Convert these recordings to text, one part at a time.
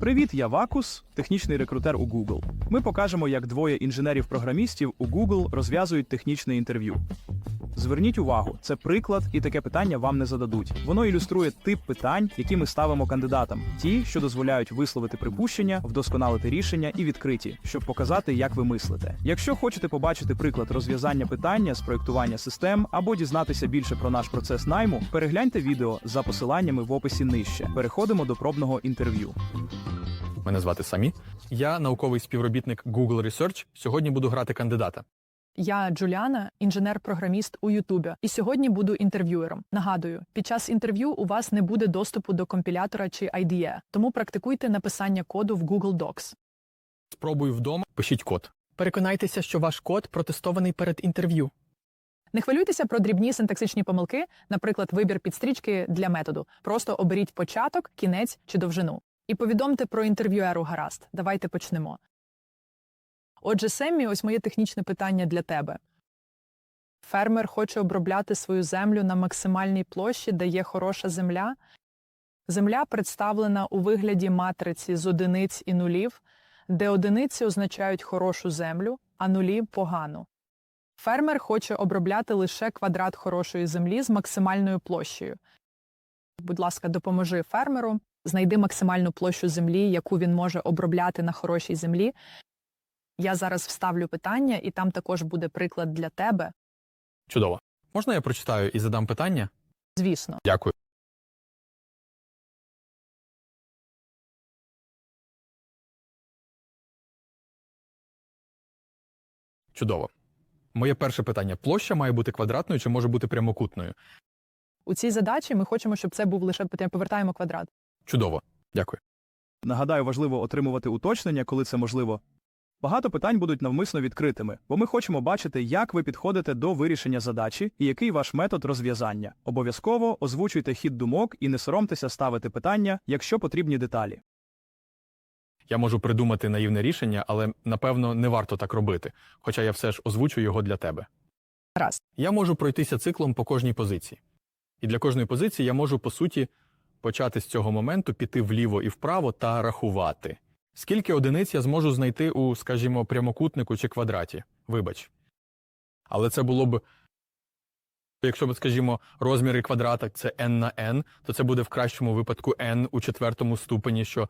Привіт, я Вакус, технічний рекрутер у Google. Ми покажемо, як двоє інженерів-програмістів у Google розв'язують технічне інтерв'ю. Зверніть увагу, це приклад, і таке питання вам не зададуть. Воно ілюструє тип питань, які ми ставимо кандидатам, ті, що дозволяють висловити припущення, вдосконалити рішення і відкриті, щоб показати, як ви мислите. Якщо хочете побачити приклад розв'язання питання з проєктування систем або дізнатися більше про наш процес найму, перегляньте відео за посиланнями в описі нижче. Переходимо до пробного інтерв'ю. Мене звати Самі. Я науковий співробітник Google Research. Сьогодні буду грати кандидата. Я Джуліана, інженер-програміст у Ютубі, і сьогодні буду інтерв'юером. Нагадую, під час інтерв'ю у вас не буде доступу до компілятора чи IDE, тому практикуйте написання коду в Google Docs. Спробую вдома. Пишіть код. Переконайтеся, що ваш код протестований перед інтерв'ю. Не хвилюйтеся про дрібні синтаксичні помилки, наприклад, вибір підстрічки для методу. Просто оберіть початок, кінець чи довжину. І повідомте про інтерв'юеру гаразд. Давайте почнемо. Отже, Семмі, ось моє технічне питання для тебе. Фермер хоче обробляти свою землю на максимальній площі, де є хороша земля. Земля представлена у вигляді матриці з одиниць і нулів, де одиниці означають хорошу землю, а нулі погану. Фермер хоче обробляти лише квадрат хорошої землі з максимальною площею. Будь ласка, допоможи фермеру, знайди максимальну площу землі, яку він може обробляти на хорошій землі. Я зараз вставлю питання, і там також буде приклад для тебе. Чудово. Можна я прочитаю і задам питання? Звісно, Дякую. Чудово. Моє перше питання: площа має бути квадратною чи може бути прямокутною? у цій задачі ми хочемо, щоб це був лише питання. Повертаємо квадрат. Чудово. Дякую. Нагадаю, важливо отримувати уточнення, коли це можливо. Багато питань будуть навмисно відкритими, бо ми хочемо бачити, як ви підходите до вирішення задачі і який ваш метод розв'язання. Обов'язково озвучуйте хід думок і не соромтеся ставити питання, якщо потрібні деталі. Я можу придумати наївне рішення, але напевно не варто так робити, хоча я все ж озвучу його для тебе. Раз. Я можу пройтися циклом по кожній позиції. І для кожної позиції я можу, по суті, почати з цього моменту, піти вліво і вправо та рахувати. Скільки одиниць я зможу знайти у, скажімо, прямокутнику чи квадраті? Вибач. Але це було б. Якщо б, скажімо, розміри квадрата це n на n, то це буде в кращому випадку n у четвертому ступені, що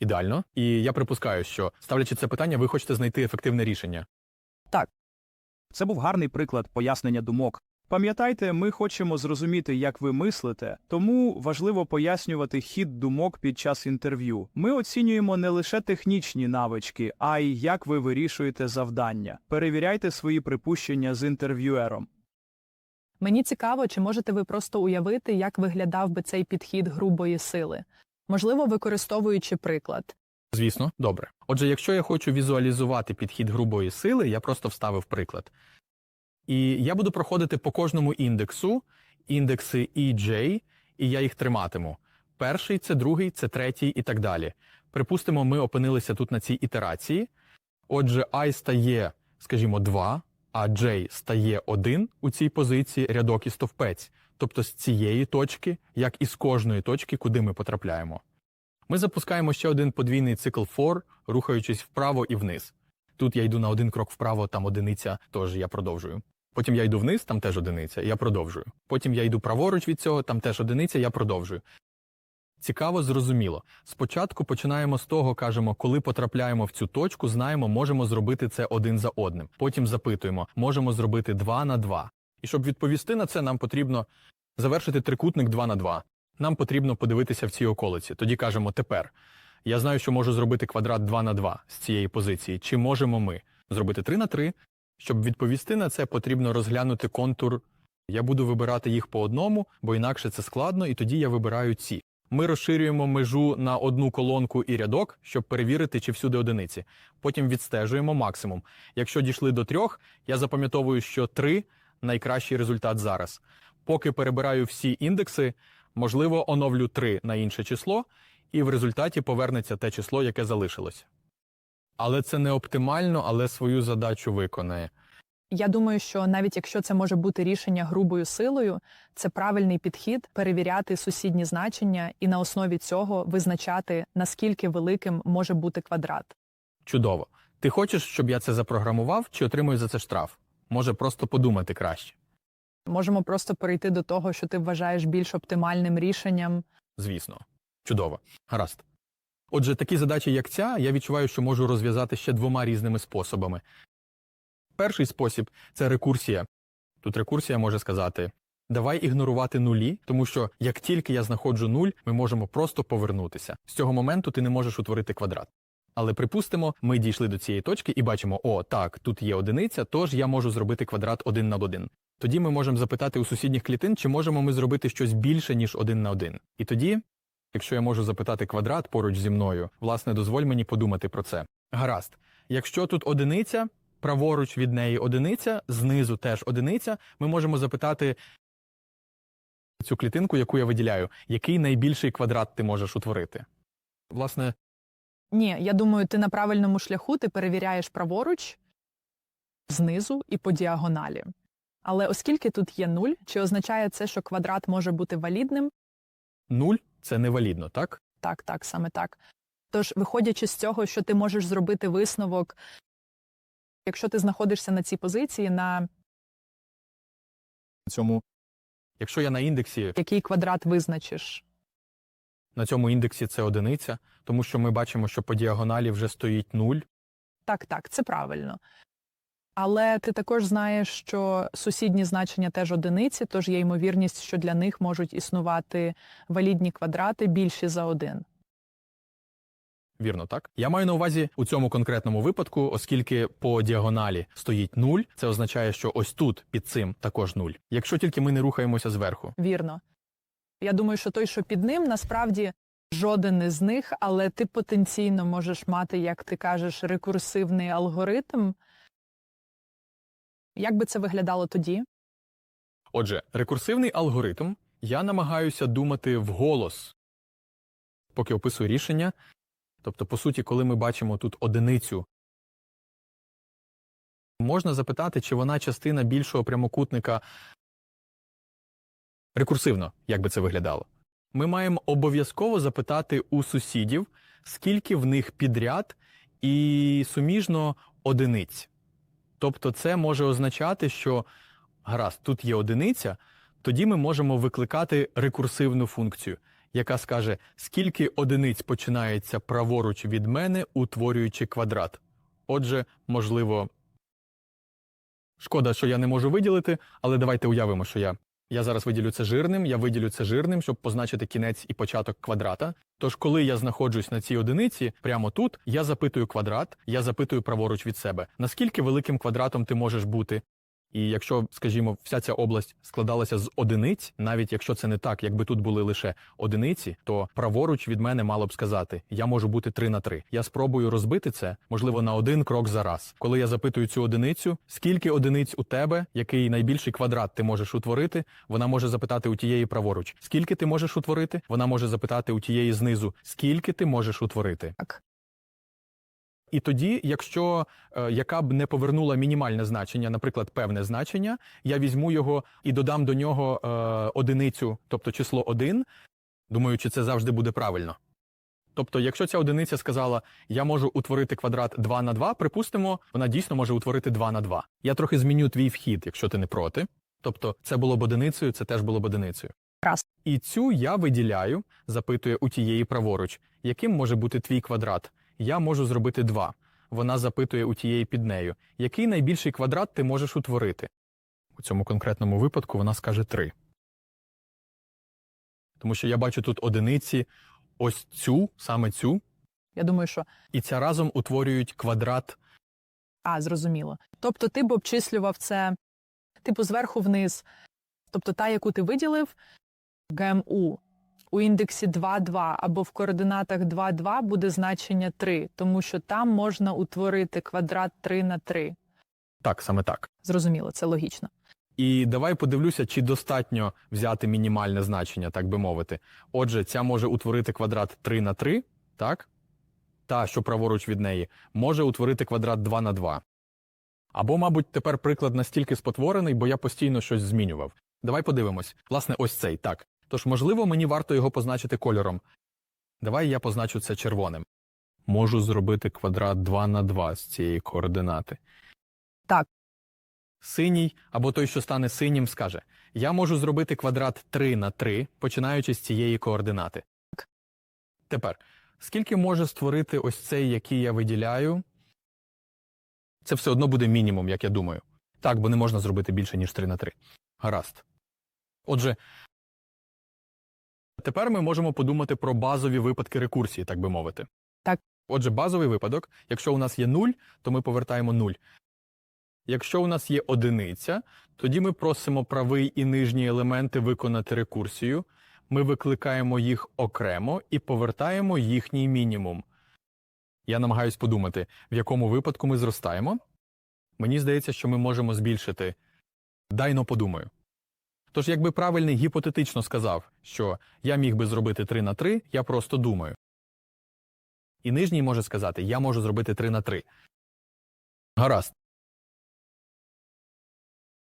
ідеально. І я припускаю, що ставлячи це питання, ви хочете знайти ефективне рішення. Так. Це був гарний приклад пояснення думок. Пам'ятайте, ми хочемо зрозуміти, як ви мислите, тому важливо пояснювати хід думок під час інтерв'ю. Ми оцінюємо не лише технічні навички, а й як ви вирішуєте завдання. Перевіряйте свої припущення з інтерв'юером. Мені цікаво, чи можете ви просто уявити, як виглядав би цей підхід грубої сили, можливо, використовуючи приклад. Звісно, добре. Отже, якщо я хочу візуалізувати підхід грубої сили, я просто вставив приклад. І я буду проходити по кожному індексу, індекси EJ, і я їх триматиму. Перший, це другий, це третій і так далі. Припустимо, ми опинилися тут на цій ітерації. Отже, I стає, скажімо, 2, а J стає 1 у цій позиції рядок і стовпець. Тобто з цієї точки, як і з кожної точки, куди ми потрапляємо. Ми запускаємо ще один подвійний цикл for, рухаючись вправо і вниз. Тут я йду на один крок вправо, там одиниця, тож я продовжую. Потім я йду вниз, там теж одиниця, я продовжую. Потім я йду праворуч від цього, там теж одиниця, я продовжую. Цікаво, зрозуміло. Спочатку починаємо з того, кажемо, коли потрапляємо в цю точку, знаємо, можемо зробити це один за одним. Потім запитуємо, можемо зробити 2 на 2. І щоб відповісти на це, нам потрібно завершити трикутник 2 на 2. Нам потрібно подивитися в цій околиці. Тоді кажемо тепер. Я знаю, що можу зробити квадрат 2 на 2 з цієї позиції. Чи можемо ми зробити 3 на 3? Щоб відповісти на це, потрібно розглянути контур. Я буду вибирати їх по одному, бо інакше це складно, і тоді я вибираю ці. Ми розширюємо межу на одну колонку і рядок, щоб перевірити, чи всюди одиниці. Потім відстежуємо максимум. Якщо дійшли до трьох, я запам'ятовую, що 3 – найкращий результат зараз. Поки перебираю всі індекси, можливо, оновлю 3 на інше число, і в результаті повернеться те число, яке залишилось. Але це не оптимально, але свою задачу виконає. Я думаю, що навіть якщо це може бути рішення грубою силою, це правильний підхід перевіряти сусідні значення і на основі цього визначати, наскільки великим може бути квадрат. Чудово. Ти хочеш, щоб я це запрограмував, чи отримую за це штраф? Може, просто подумати краще. Можемо просто перейти до того, що ти вважаєш більш оптимальним рішенням. Звісно. Чудово. Гаразд. Отже, такі задачі, як ця, я відчуваю, що можу розв'язати ще двома різними способами. Перший спосіб це рекурсія. Тут рекурсія може сказати: давай ігнорувати нулі, тому що як тільки я знаходжу нуль, ми можемо просто повернутися. З цього моменту ти не можеш утворити квадрат. Але припустимо, ми дійшли до цієї точки і бачимо, о, так, тут є одиниця, тож я можу зробити квадрат один на один. Тоді ми можемо запитати у сусідніх клітин, чи можемо ми зробити щось більше, ніж один на один. І тоді, якщо я можу запитати квадрат поруч зі мною, власне, дозволь мені подумати про це. Гаразд. Якщо тут одиниця, праворуч від неї одиниця, знизу теж одиниця, ми можемо запитати цю клітинку, яку я виділяю, який найбільший квадрат ти можеш утворити. Власне, Ні, я думаю, ти на правильному шляху, ти перевіряєш праворуч, знизу і по діагоналі. Але оскільки тут є нуль, чи означає це, що квадрат може бути валідним? нуль це невалідно, так? Так, так, саме так. Тож, виходячи з цього, що ти можеш зробити висновок, якщо ти знаходишся на цій позиції, на Цьому Якщо я на індексі який квадрат визначиш. На цьому індексі це одиниця, тому що ми бачимо, що по діагоналі вже стоїть нуль. Так, так, це правильно. Але ти також знаєш, що сусідні значення теж одиниці, тож є ймовірність, що для них можуть існувати валідні квадрати більші за один. Вірно, так? Я маю на увазі у цьому конкретному випадку, оскільки по діагоналі стоїть нуль, це означає, що ось тут під цим також нуль. Якщо тільки ми не рухаємося зверху. Вірно. Я думаю, що той, що під ним, насправді жоден із них, але ти потенційно можеш мати, як ти кажеш, рекурсивний алгоритм. Як би це виглядало тоді? Отже, рекурсивний алгоритм я намагаюся думати вголос, поки описую рішення. Тобто, по суті, коли ми бачимо тут одиницю, можна запитати, чи вона частина більшого прямокутника рекурсивно, як би це виглядало. Ми маємо обов'язково запитати у сусідів, скільки в них підряд і суміжно одиниць. Тобто, це може означати, що гаразд, тут є одиниця, тоді ми можемо викликати рекурсивну функцію, яка скаже, скільки одиниць починається праворуч від мене, утворюючи квадрат. Отже, можливо, шкода, що я не можу виділити, але давайте уявимо, що я. Я зараз виділю це жирним, я виділю це жирним, щоб позначити кінець і початок квадрата. Тож, коли я знаходжусь на цій одиниці, прямо тут, я запитую квадрат, я запитую праворуч від себе, наскільки великим квадратом ти можеш бути. І якщо, скажімо, вся ця область складалася з одиниць, навіть якщо це не так, якби тут були лише одиниці, то праворуч від мене мало б сказати: я можу бути 3 на 3. Я спробую розбити це, можливо, на один крок за раз. Коли я запитую цю одиницю, скільки одиниць у тебе, який найбільший квадрат ти можеш утворити, вона може запитати у тієї праворуч, скільки ти можеш утворити, вона може запитати у тієї знизу, скільки ти можеш утворити. Так. І тоді, якщо е, яка б не повернула мінімальне значення, наприклад, певне значення, я візьму його і додам до нього е, одиницю, тобто число 1, думаючи, це завжди буде правильно. Тобто, якщо ця одиниця сказала, я можу утворити квадрат 2 на 2, припустимо, вона дійсно може утворити 2 на 2. Я трохи зміню твій вхід, якщо ти не проти. Тобто, це було б одиницею, це теж було б одиницею. Раз. І цю я виділяю, запитує у тієї праворуч, яким може бути твій квадрат. Я можу зробити 2. Вона запитує у тієї під нею, який найбільший квадрат ти можеш утворити. У цьому конкретному випадку вона скаже 3. Тому що я бачу тут одиниці, ось цю, саме цю, Я думаю, що і ця разом утворюють квадрат. А, зрозуміло. Тобто ти б обчислював це типу зверху вниз. Тобто та, яку ти виділив, ГМУ у індексі 2,2 або в координатах 2,2 буде значення 3, тому що там можна утворити квадрат 3 на 3. Так, саме так. Зрозуміло, це логічно. І давай подивлюся, чи достатньо взяти мінімальне значення, так би мовити. Отже, ця може утворити квадрат 3 на 3, так? Та, що праворуч від неї, може утворити квадрат 2 на 2. Або, мабуть, тепер приклад настільки спотворений, бо я постійно щось змінював. Давай подивимось. Власне, ось цей так. Тож, можливо, мені варто його позначити кольором. Давай я позначу це червоним. Можу зробити квадрат 2 на 2 з цієї координати. Так. Синій або той, що стане синім, скаже: Я можу зробити квадрат 3 на 3, починаючи з цієї координати. Тепер, скільки може створити ось цей, який я виділяю? Це все одно буде мінімум, як я думаю. Так, бо не можна зробити більше, ніж 3 на 3. Гаразд. Отже, тепер ми можемо подумати про базові випадки рекурсії, так би мовити. Так. Отже, базовий випадок, якщо у нас є 0, то ми повертаємо 0. Якщо у нас є одиниця, тоді ми просимо правий і нижній елементи виконати рекурсію. Ми викликаємо їх окремо і повертаємо їхній мінімум. Я намагаюсь подумати, в якому випадку ми зростаємо. Мені здається, що ми можемо збільшити. Дайно подумаю. Тож, якби правильний гіпотетично сказав, що я міг би зробити 3 на 3, я просто думаю. І нижній може сказати, я можу зробити 3 на 3. Гаразд.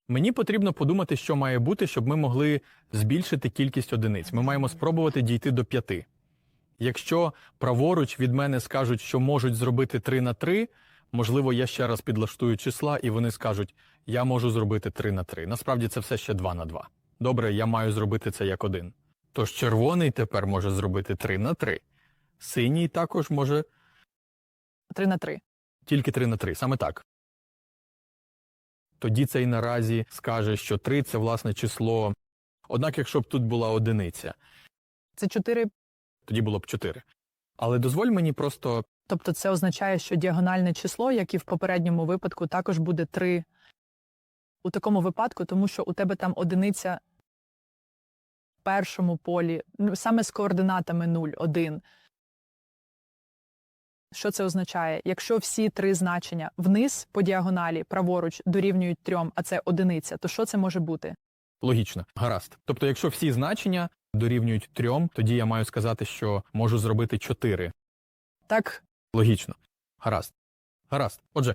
Мені потрібно подумати, що має бути, щоб ми могли збільшити кількість одиниць. Ми маємо спробувати дійти до 5. Якщо праворуч від мене скажуть, що можуть зробити 3 на 3, можливо, я ще раз підлаштую числа, і вони скажуть, я можу зробити 3 на 3. Насправді це все ще 2 на 2. Добре, я маю зробити це як один. Тож червоний тепер може зробити 3 на 3. Синій також може 3 на 3. тільки 3 на 3, саме так. Тоді цей наразі скаже, що 3 – це власне число. Однак, якщо б тут була одиниця, Це 4. тоді було б 4. Але дозволь мені просто Тобто це означає, що діагональне число, як і в попередньому випадку, також буде 3 у такому випадку, тому що у тебе там одиниця в першому полі, ну, саме з координатами 0, 1. Що це означає? Якщо всі три значення вниз по діагоналі, праворуч дорівнюють 3, а це одиниця, то що це може бути? логічно. Гаразд. Тобто, якщо всі значення дорівнюють 3, тоді я маю сказати, що можу зробити 4. Так, Логічно. Гаразд. Гаразд. Отже,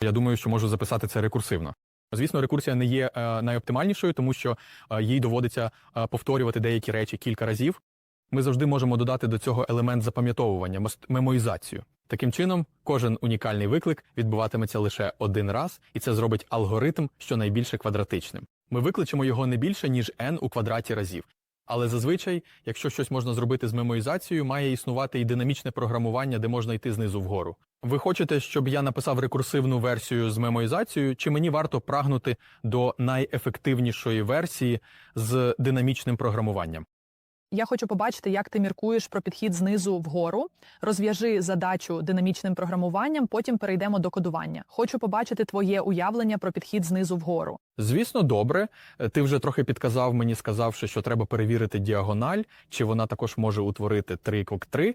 я думаю, що можу записати це рекурсивно. Звісно, рекурсія не є е, найоптимальнішою, тому що е, їй доводиться е, повторювати деякі речі кілька разів. Ми завжди можемо додати до цього елемент запам'ятовування, мемоїзацію. Таким чином, кожен унікальний виклик відбуватиметься лише один раз, і це зробить алгоритм щонайбільше квадратичним. Ми викличемо його не більше, ніж n у квадраті разів. Але зазвичай, якщо щось можна зробити з мемоїзацією, має існувати і динамічне програмування, де можна йти знизу вгору. Ви хочете, щоб я написав рекурсивну версію з мемоїзацією, чи мені варто прагнути до найефективнішої версії з динамічним програмуванням? Я хочу побачити, як ти міркуєш про підхід знизу вгору. Розв'яжи задачу динамічним програмуванням, потім перейдемо до кодування. Хочу побачити твоє уявлення про підхід знизу вгору. Звісно, добре. Е, Ти вже трохи підказав мені, сказавши, що треба перевірити діагональ, чи вона також може утворити 3 крок 3.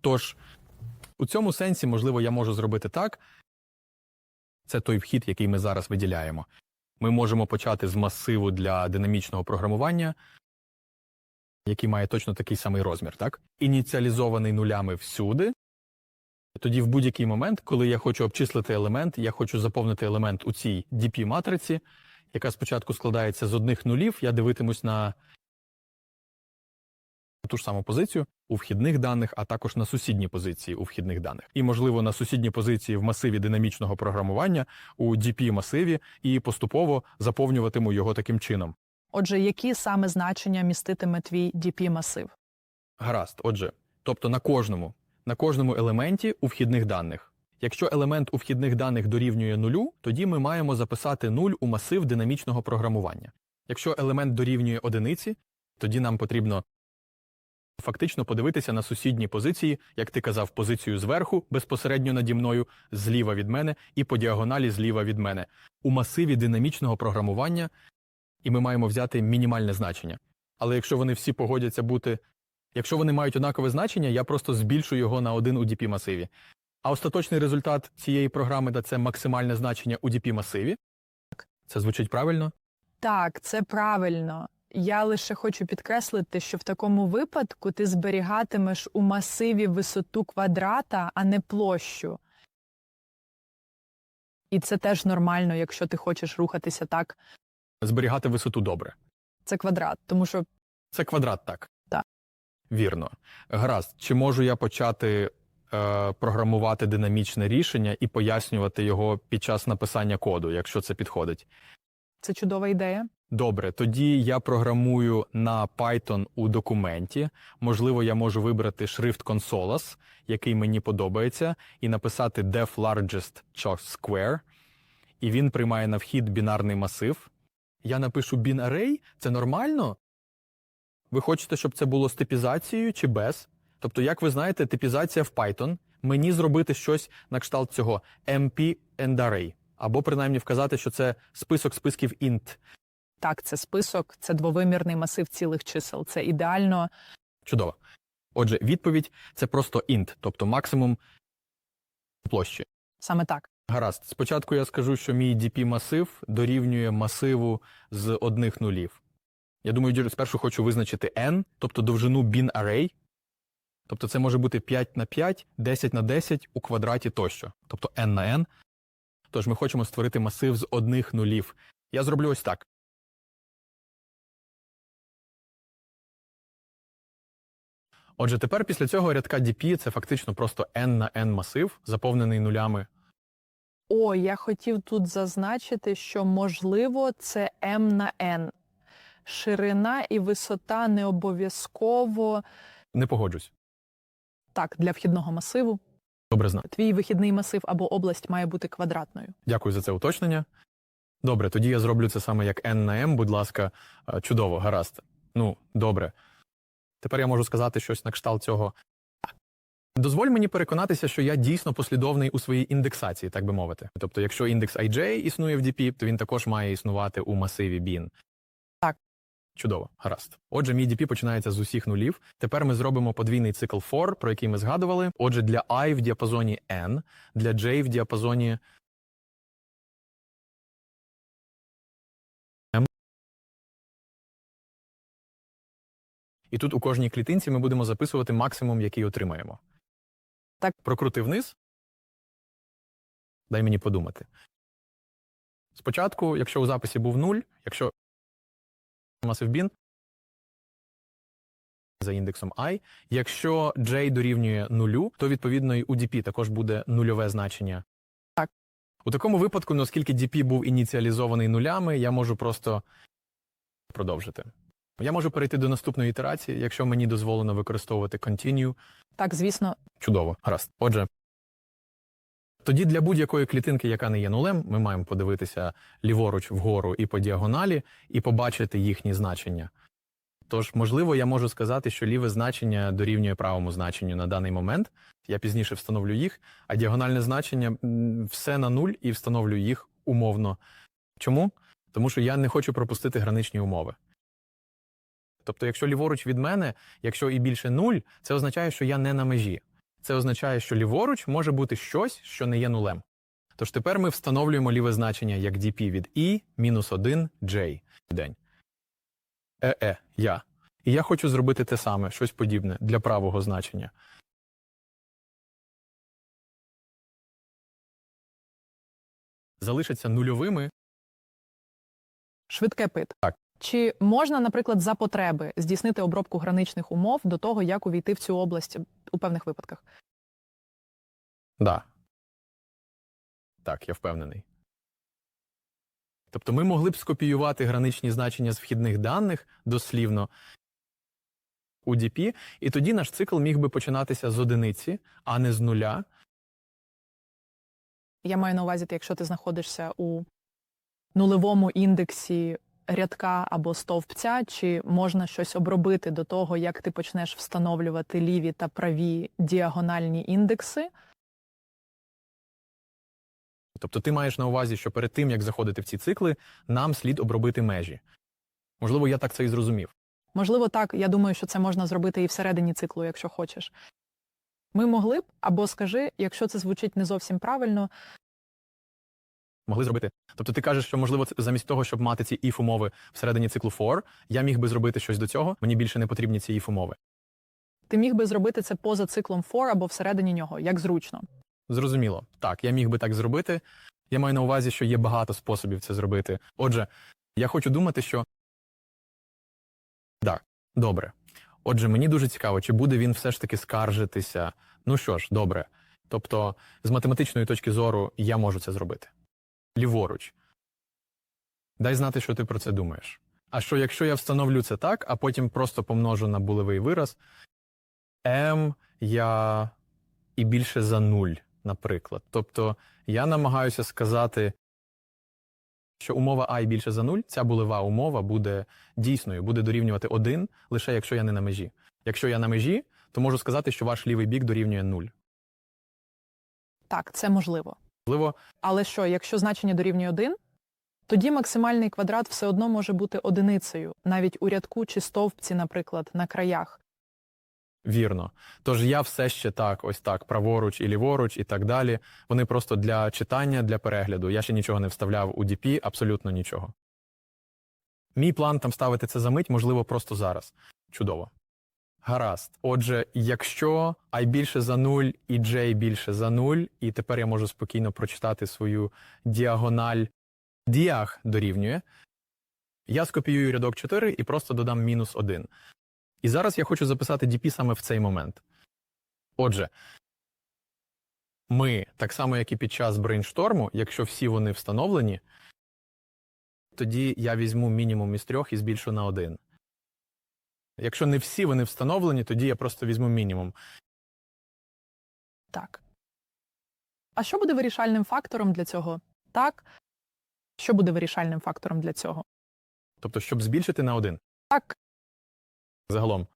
Тож, у цьому сенсі, можливо, я можу зробити так. Це той вхід, який ми зараз виділяємо. Ми можемо почати з масиву для динамічного програмування, який має точно такий самий розмір, так? Ініціалізований нулями всюди. Тоді в будь-який момент, коли я хочу обчислити елемент, я хочу заповнити елемент у цій DP-матриці, яка спочатку складається з одних нулів, я дивитимусь на ту ж саму позицію у вхідних даних, а також на сусідні позиції у вхідних даних. І, можливо, на сусідні позиції в масиві динамічного програмування у DP-масиві і поступово заповнюватиму його таким чином. Отже, які саме значення міститиме твій dp масив? Гаразд, отже, тобто на кожному, на кожному елементі у вхідних даних. Якщо елемент у вхідних даних дорівнює нулю, тоді ми маємо записати нуль у масив динамічного програмування. Якщо елемент дорівнює одиниці, тоді нам потрібно фактично подивитися на сусідні позиції, як ти казав, позицію зверху, безпосередньо наді мною, зліва від мене і по діагоналі зліва від мене. У масиві динамічного програмування, і ми маємо взяти мінімальне значення. Але якщо вони всі погодяться бути Якщо вони мають однакове значення, я просто збільшу його на один у dp масиві. А остаточний результат цієї програми да це максимальне значення у dp масиві. Це звучить правильно? Так, це правильно. Я лише хочу підкреслити, що в такому випадку ти зберігатимеш у масиві висоту квадрата, а не площу. І це теж нормально, якщо ти хочеш рухатися так. Зберігати висоту добре. Це квадрат, тому що Це квадрат, так. Так. Вірно. Гаразд. Чи можу я почати е, програмувати динамічне рішення і пояснювати його під час написання коду, якщо це підходить? це чудова ідея. Добре, тоді я програмую на Python у документі. Можливо, я можу вибрати шрифт Consolas, який мені подобається, і написати def largest choice square, і він приймає на вхід бінарний масив. Я напишу bin array, це нормально? Ви хочете, щоб це було з типізацією чи без? Тобто, як ви знаєте, типізація в Python, мені зробити щось на кшталт цього MP and array, або принаймні вказати, що це список списків int. Так, це список, це двовимірний масив цілих чисел. Це ідеально. Чудово. Отже, відповідь це просто int, тобто максимум площі. Саме так. Гаразд. Спочатку я скажу, що мій dp масив дорівнює масиву з одних нулів. Я думаю, спершу хочу визначити n, тобто довжину bin array. Тобто це може бути 5 на 5, 10 на 10 у квадраті тощо, тобто n на n. Тож ми хочемо створити масив з одних нулів. Я зроблю ось так. Отже, тепер після цього рядка dp це фактично просто n на n масив, заповнений нулями. О, я хотів тут зазначити, що можливо це m на n. Ширина і висота не обов'язково Не погоджусь. так для вхідного масиву. Добре знати. Твій вихідний масив або область має бути квадратною. Дякую за це уточнення. Добре, тоді я зроблю це саме як n на m, будь ласка. Е, Чудово, гаразд. Ну, добре. Тепер я можу сказати щось на кшталт цього. Дозволь мені переконатися, що я дійсно послідовний у своїй індексації, так би мовити. Тобто, якщо індекс IJ існує в DP, то він також має існувати у масиві bin. Так. Чудово, гаразд. Отже, мій DP починається з усіх нулів. Тепер ми зробимо подвійний цикл for, про який ми згадували. Отже, для і в діапазоні n, для j в діапазоні І тут у кожній клітинці ми будемо записувати максимум, який отримаємо. Так. Прокрути вниз. Дай мені подумати. Спочатку, якщо у записі був 0, якщо масив bin за індексом i, якщо j дорівнює нулю, то відповідно і у dp також буде нульове значення. Так. У такому випадку, ну, оскільки dp був ініціалізований нулями, я можу просто продовжити. Я можу перейти до наступної ітерації, якщо мені дозволено використовувати continue. Так, звісно, Чудово, гаразд. Отже, тоді для будь-якої клітинки, яка не є нулем, ми маємо подивитися ліворуч вгору і по діагоналі, і побачити їхні значення. Тож, можливо, я можу сказати, що ліве значення дорівнює правому значенню на даний момент. Я пізніше встановлю їх, а діагональне значення все на нуль і встановлю їх умовно. Чому? Тому що я не хочу пропустити граничні умови. Тобто, якщо ліворуч від мене, якщо і більше нуль, це означає, що я не на межі. Це означає, що ліворуч може бути щось, що не є нулем. Тож тепер ми встановлюємо ліве значення як dp від і мінус 1 j день. Е-е, я. І я хочу зробити те саме, щось подібне для правого значення. Залишаться нульовими швидке пит. Так. Чи можна, наприклад, за потреби здійснити обробку граничних умов до того, як увійти в цю область у певних випадках? Да. Так, я впевнений. Тобто ми могли б скопіювати граничні значення з вхідних даних дослівно у DP, і тоді наш цикл міг би починатися з одиниці, а не з нуля. Я маю на увазі, якщо ти знаходишся у нулевому індексі рядка або стовпця, чи можна щось обробити до того, як ти почнеш встановлювати ліві та праві діагональні індекси? Тобто ти маєш на увазі, що перед тим, як заходити в ці цикли, нам слід обробити межі. Можливо, я так це і зрозумів. Можливо, так. Я думаю, що це можна зробити і всередині циклу, якщо хочеш. Ми могли б, або скажи, якщо це звучить не зовсім правильно, Могли зробити. Тобто ти кажеш, що можливо замість того, щоб мати ці if умови всередині циклу for, я міг би зробити щось до цього. Мені більше не потрібні ці if умови. ти міг би зробити це поза циклом for або всередині нього, як зручно. Зрозуміло. Так, я міг би так зробити. Я маю на увазі, що є багато способів це зробити. Отже, я хочу думати, що. Так, добре. Отже, мені дуже цікаво, чи буде він все ж таки скаржитися. Ну що ж, добре. Тобто, з математичної точки зору я можу це зробити. Ліворуч. Дай знати, що ти про це думаєш. А що якщо я встановлю це так, а потім просто помножу на булевий вираз, m я і більше за нуль, наприклад. Тобто я намагаюся сказати, що умова і більше за нуль, ця булева умова буде дійсною, буде дорівнювати 1, лише якщо я не на межі. Якщо я на межі, то можу сказати, що ваш лівий бік дорівнює 0. Так, це можливо. Можливо, Але що, якщо значення дорівнює 1, тоді максимальний квадрат все одно може бути одиницею, навіть у рядку чи стовпці, наприклад, на краях. Вірно. Тож я все ще так, ось так, праворуч і ліворуч, і так далі. Вони просто для читання, для перегляду. Я ще нічого не вставляв у DP, абсолютно нічого. Мій план там ставити це за мить, можливо, просто зараз. Чудово. Гаразд. Отже, якщо I більше за 0 і J більше за 0, і тепер я можу спокійно прочитати свою діагональ діаг дорівнює, я скопіюю рядок 4 і просто додам мінус 1. І зараз я хочу записати DP саме в цей момент. Отже, ми, так само як і під час брейншторму, якщо всі вони встановлені, тоді я візьму мінімум із трьох і збільшу на один. Якщо не всі вони встановлені, тоді я просто візьму мінімум. Так. А що буде вирішальним фактором для цього? Так. Що буде вирішальним фактором для цього? Тобто, щоб збільшити на один. Так. Загалом.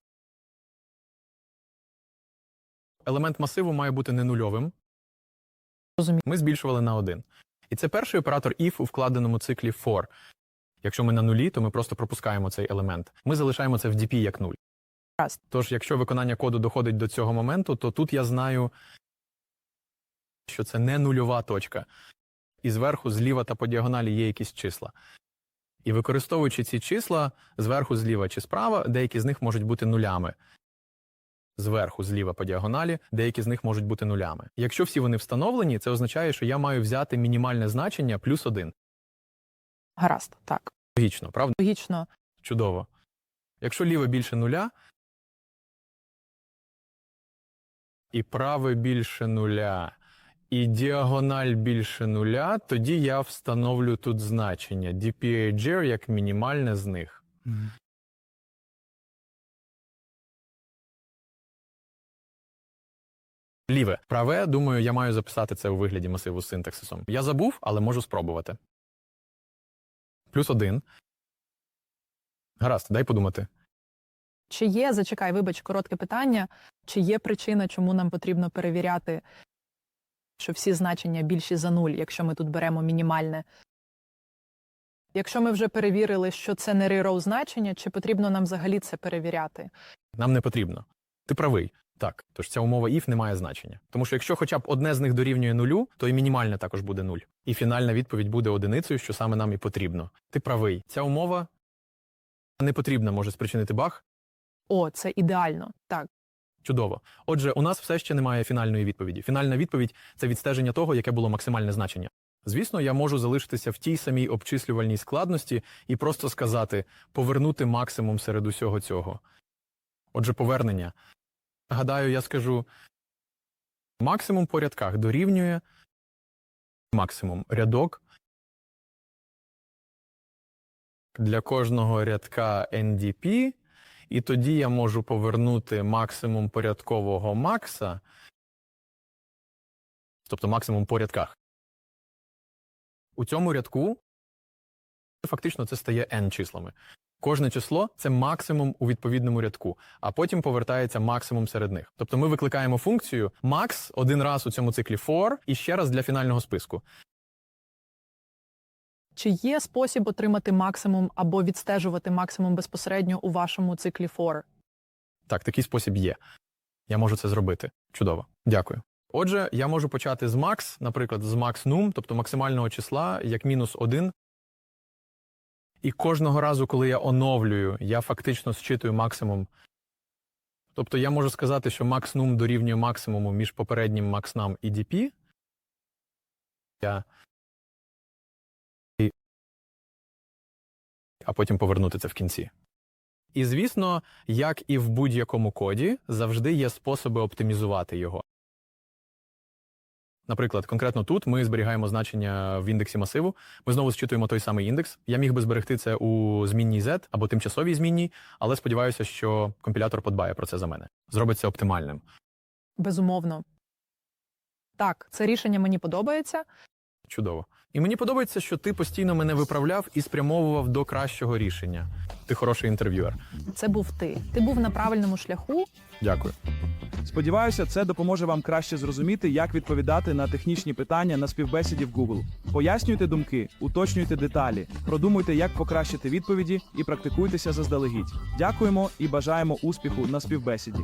Елемент масиву має бути не нульовим. Розумію. Ми збільшували на один. І це перший оператор if у вкладеному циклі for. Якщо ми на нулі, то ми просто пропускаємо цей елемент. Ми залишаємо це в DP як нуль. Тож, якщо виконання коду доходить до цього моменту, то тут я знаю, що це не нульова точка. І зверху, зліва та по діагоналі є якісь числа. І використовуючи ці числа зверху, зліва чи справа, деякі з них можуть бути нулями. Зверху, зліва по діагоналі, деякі з них можуть бути нулями. Якщо всі вони встановлені, це означає, що я маю взяти мінімальне значення плюс один. Гаразд. Так. Логічно, правда? Логічно. Чудово. Якщо ліве більше нуля і праве більше нуля, і діагональ більше нуля, тоді я встановлю тут значення dphr як мінімальне з них. Ліве. Праве, думаю, я маю записати це у вигляді масиву з синтаксисом. Я забув, але можу спробувати. Плюс один. Гаразд, дай подумати. Чи є, зачекай, вибач, коротке питання, чи є причина, чому нам потрібно перевіряти, що всі значення більші за нуль, якщо ми тут беремо мінімальне? Якщо ми вже перевірили, що це не rerow значення, чи потрібно нам взагалі це перевіряти? Нам не потрібно. Ти правий. Так, тож ця умова if не має значення. Тому що якщо хоча б одне з них дорівнює нулю, то і мінімальне також буде нуль. І фінальна відповідь буде одиницею, що саме нам і потрібно. Ти правий. Ця умова не потрібна може спричинити баг. О, це ідеально. Так. Чудово. Отже, у нас все ще немає фінальної відповіді. Фінальна відповідь це відстеження того, яке було максимальне значення. Звісно, я можу залишитися в тій самій обчислювальній складності і просто сказати повернути максимум серед усього цього. Отже, повернення. Гадаю, я скажу максимум по рядках дорівнює максимум рядок. Для кожного рядка NDP, і тоді я можу повернути максимум порядкового макса, тобто максимум по рядках. У цьому рядку фактично це стає n числами. Кожне число це максимум у відповідному рядку, а потім повертається максимум серед них. Тобто ми викликаємо функцію max один раз у цьому циклі for і ще раз для фінального списку. Чи є спосіб отримати максимум або відстежувати максимум безпосередньо у вашому циклі for? Так, такий спосіб є. Я можу це зробити. Чудово. Дякую. Отже, я можу почати з max, наприклад, з max_num, тобто максимального числа, як мінус 1. І кожного разу, коли я оновлюю, я фактично зчитую максимум. Тобто я можу сказати, що макснум дорівнює максимуму між попереднім макснам і DP. Я... А потім повернути це в кінці. І звісно, як і в будь-якому коді, завжди є способи оптимізувати його. Наприклад, конкретно тут ми зберігаємо значення в індексі масиву. Ми знову зчитуємо той самий індекс. Я міг би зберегти це у змінній z або тимчасовій змінній, але сподіваюся, що компілятор подбає про це за мене. Зробить це оптимальним. Безумовно. Так, це рішення мені подобається. Чудово. І мені подобається, що ти постійно мене виправляв і спрямовував до кращого рішення. Ти хороший інтерв'юер. Це був ти. Ти був на правильному шляху. Дякую. Сподіваюся, це допоможе вам краще зрозуміти, як відповідати на технічні питання на співбесіді в Google. Пояснюйте думки, уточнюйте деталі, продумуйте, як покращити відповіді і практикуйтеся заздалегідь. Дякуємо і бажаємо успіху на співбесіді.